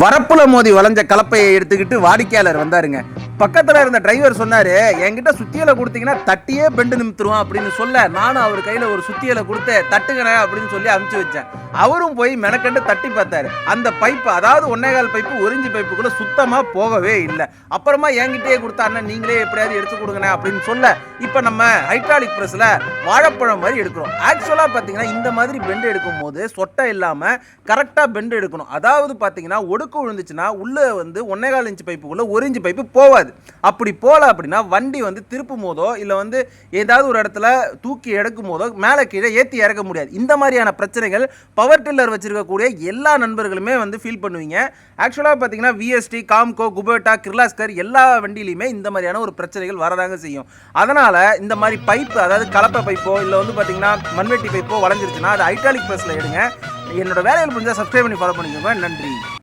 வரப்புல மோதி வளைஞ்ச கலப்பையை எடுத்துக்கிட்டு வாடிக்கையாளர் வந்தாருங்க. பக்கத்தில் இருந்த டிரைவர் சொன்னாரு என்கிட்ட சுத்தியலை கொடுத்தீங்கன்னா தட்டியே பெண்டு நிமித்துருவான் அப்படின்னு சொல்ல நானும் அவர் கையில ஒரு சுத்தியலை கொடுத்து தட்டுகிறேன் அப்படின்னு சொல்லி அனுப்பிச்சு வச்சேன். அவரும் போய் மெனக்கண்டு தட்டி பார்த்தாரு. அந்த பைப்பு அதாவது ஒன்னேகால் பைப்பு ஒரிஞ்சு பைப்புக்குள்ள சுத்தமாக போகவே இல்லை. அப்புறமா என்கிட்டயே கொடுத்தாருன்னா நீங்களே எப்படியாவது எடுத்து கொடுங்கண்ணே அப்படின்னு சொல்ல இப்போ நம்ம ஹைட்ராலிக் ப்ரெஸ்ஸில் வாழைப்பழம் மாதிரி எடுக்கிறோம். ஆக்சுவலாக பார்த்தீங்கன்னா இந்த மாதிரி பெண்டு எடுக்கும் போது சொட்டை இல்லாமல் கரெக்டாக பெண்டு எடுக்கணும். அதாவது பார்த்தீங்கன்னா ஒடுக்கு விழுந்துச்சுன்னா உள்ளே வந்து ஒன்னேகால் இன்ச்சு பைப்புக்குள்ளே ஒரு இன்ச்சு பைப்பு போகாது. அப்படி போகல அப்படின்னா வண்டி வந்து திருப்பும் போதோ இல்லை வந்து ஏதாவது ஒரு இடத்துல தூக்கி எடுக்கும் போதோ மேலே கீழே ஏற்றி இறக்க முடியாது. இந்த மாதிரியான பிரச்சனைகள் பவர் டில்லர் வச்சிருக்கக்கூடிய எல்லா நண்பர்களுமே வந்து ஃபீல் பண்ணுவீங்க. ஆக்சுவலாக பார்த்தீங்கன்னா விஎஸ்டி காம்கோ குபேட்டா கிர்லாஸ்கர் எல்லா வண்டியிலையுமே இந்த மாதிரியான ஒரு பிரச்சனைகள் வரதாங்க செய்யும். அதனால் இந்த மாதிரி பைப்பு அதாவது கலப்பை பைப்போ இல்லை வந்து பார்த்தீங்கன்னா மண்வெட்டி பைப்போ வளைஞ்சிருச்சுன்னா அது ஹைட்ராலிக் ப்ரெஸ்ஸில் எடுங்க. என்னோட வேலைகள் புரிஞ்சால் சப்ஸ்கிரைப் பண்ணி ஃபாலோ பண்ணிக்கோங்க. நன்றி.